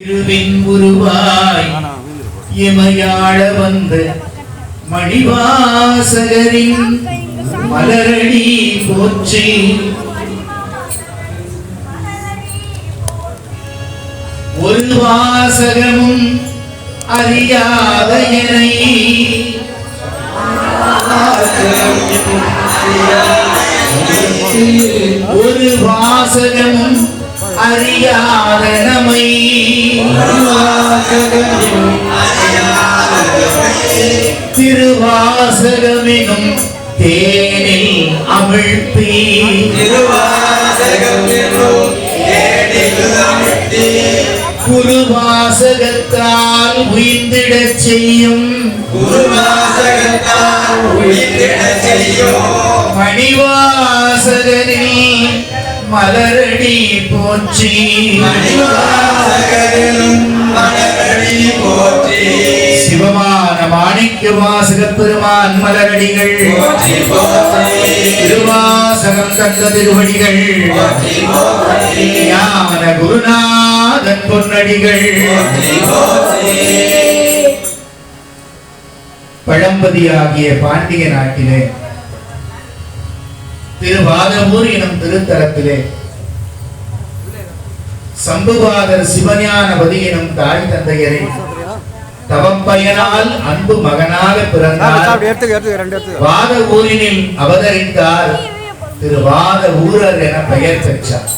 திருவின் உருவாய் இமையாழ வந்த மணிவாசகரின் மலரடி போற்றி. ஒரு வாசகமும் அறியாத என்னை. ஒரு வாசகமும் அறியாத நமை திருவாசகமெனும் தேனில் அமிழ்த்தி. குருவாசகத்தால் உயிர்ந்திடச் செய்யும். மணிவாசகனில் மலரடி போற்றி. சிவமான மாணிக்க வாசக பெருமான் மலரடிகள். திருவாசகம் தந்த திருவடிகள். ஞான குருநாதன் பொன்னடிகள். பழம்பதியாகிய பாண்டிய நாட்டிலே திருவாதவூர் எனும் திருத்தலத்திலே. சம்புவாதர் சிவஞானபதி எனும் தாய் தந்தையரை தவப்பயனால் அன்பு மகனாக பிறந்தார். வாத ஊரினில் அவதரித்தார் திரு வாத ஊரர் என பெயர் பெற்றார்.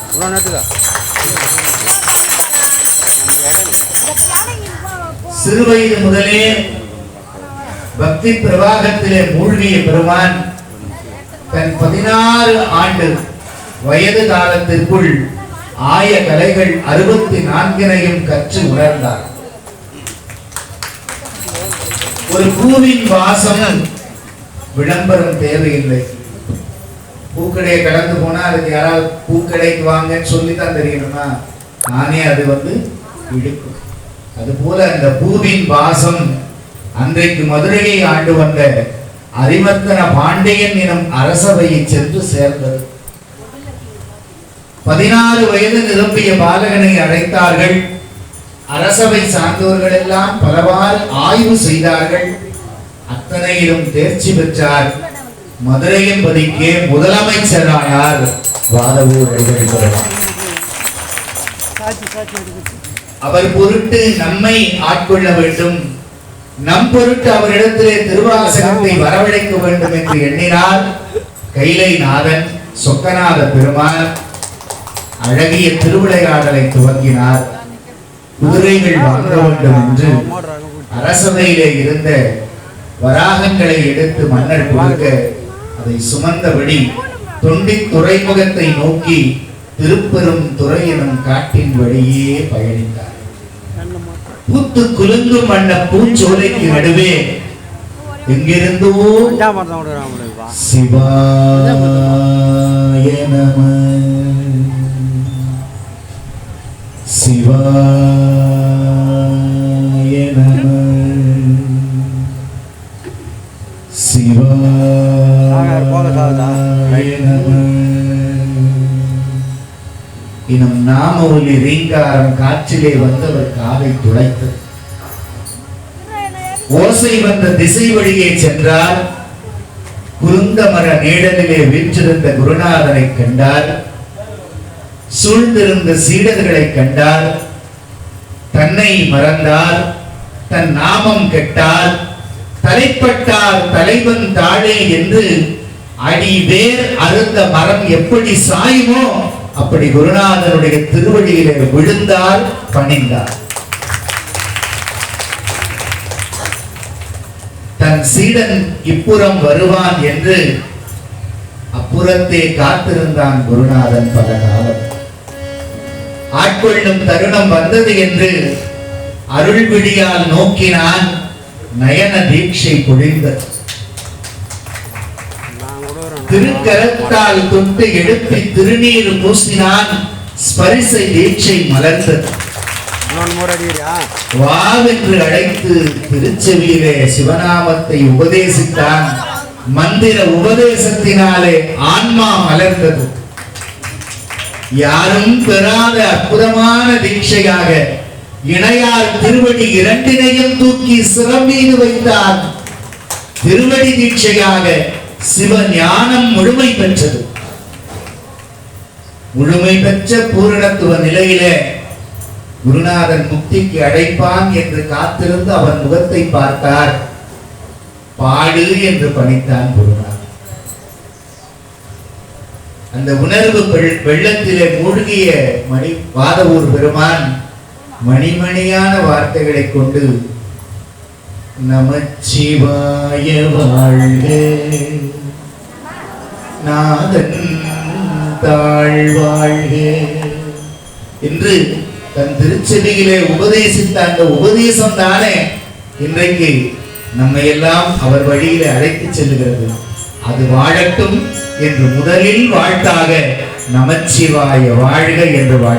சிறுவயது முதலே பக்தி பிரவாகத்திலே மூழ்கிய பெருமான் தன் பதினாறு ஆண்டு வயது காலத்திற்குள் ஆய கலைகள் அறுபத்தி நான்கினையும் கற்று உணர்ந்தார். ஒரு பூவின் வாசம் விளம்பரம் தேவையில்லை. பூக்கடையை கடந்து போனா அதுக்கு யாராவது பூக்கடைக்கு வாங்கன்னு சொல்லித்தான் தெரியணுமா? நானே அது வந்து இழுக்கும். அதுபோல அந்த பூவின் வாசம் அன்றைக்கு மதுரையை ஆண்டு வந்த அரிமர்த்தன பாண்டியன் எனும் அரசவையை சென்று சேர்ந்தது. பதினாறு வயது நிரம்பிய பாலகனை அழைத்தார்கள். அரசவை சார்ந்தவர்கள் எல்லாம் பலவாறு ஆய்வு செய்தார்கள். அத்தனையிலும் தேர்ச்சி பெற்றார். மதுரையின் பதிக்கே முதலமைச்சரானார் வாதவூர் அவர் பொருட்டு நம்மை ஆட்கொள்ள வேண்டும். நம் பொருட்டு அவரிடத்திலே திருவாசகத்தை வரவழைக்க வேண்டும் என்று எண்ணினார் கைலை நாதன் சொக்கநாத பெருமாள் அழகிய திருவிளையாடலை துவங்கினார். குதிரைகள் வாங்க வேண்டும் என்று அரசவையிலே இருந்த வராகங்களை எடுத்து மன்னர் கொடுக்க அதை சுமந்தபடி தொண்டி துறைமுகத்தை நோக்கி திருப்பெரும் துறை எனும் காட்டின் வழியே பயணித்தார். பூத்து குலுங்கும் வண்ண பூஞ்சோலைக்கு நடுவே எங்கிருந்தோ நம. சிவாய நம. சிவாய நம. இன்னும் நாம ஒளி ரீங்காரம் காற்றிலே வந்தவர் காதை துளைத்தது ஓசை வந்த திசை வழியே சென்றார். குருந்தமர நீடலிலே வீற்றிருந்த குருநாதனை கண்டார். சூழ்ந்திருந்த சீடர்களை கண்டார். தன்னை மறந்தார். தன் நாமம் கெட்டார். தலைப்பட்டார் தலைவன் தாழே என்று அடி வேர் அருந்த மரம் எப்படி சாயுமோ அப்படி குருநாதனுடைய திருவழியிலே விழுந்தார் பணிந்தார். தன் சீடன் இப்புறம் வருவான் என்று அப்புறத்தே காத்திருந்தான் குருநாதன் பல காலம். ஆட்கொள்ளும் தருணம் வந்தது என்று அருள்விழியால் நோக்கினான் நயன தீட்சை பொழிந்தது. திருக்கரத்தால் தொட்டு எழுப்பி திருநீர் பூசினான். ஸ்பரிசை தீட்சை மலர்ந்தது. அடிக்கிறியா வாவென்று அழைத்து திருச்செவியிலே சிவநாமத்தை உபதேசித்தான். மந்திர உபதேசத்தினாலே ஆன்மா மலர்ந்தது. யாரும் பெறாத அற்புதமான தீட்சையாக இணையார் திருவடி இரண்டினையும் தூக்கி மீது வைத்தார் திருவடி தீட்சையாக சிவ ஞானம் முழுமை பெற்றது. முழுமை பெற்ற பூரணத்துவ நிலையிலே குருநாதன் முக்திக்கு அடைப்பான் என்று காத்திருந்து அவன் முகத்தை பார்த்தார். பாடு என்று பணித்தான் குருநாதன். அந்த உணர்வு வெள்ளத்திலே மூழ்கிய மணி வாதவூர் பெருமான் மணிமணியான வார்த்தைகளை கொண்டு நமச்சிவாய வாழ்க. நாதன் தாழ்வாழ்க என்று தன் திருச்செவியிலே உபதேசித்த அந்த உபதேசம் தானே இன்றைக்கு நம்மை எல்லாம் அவர் வழியிலே அழைத்துச் செல்லுகிறது. அது வாழட்டும் என்று முதலில் வாழ்த்தாக நமச்சிவாய வாழ்க என்று வாழ்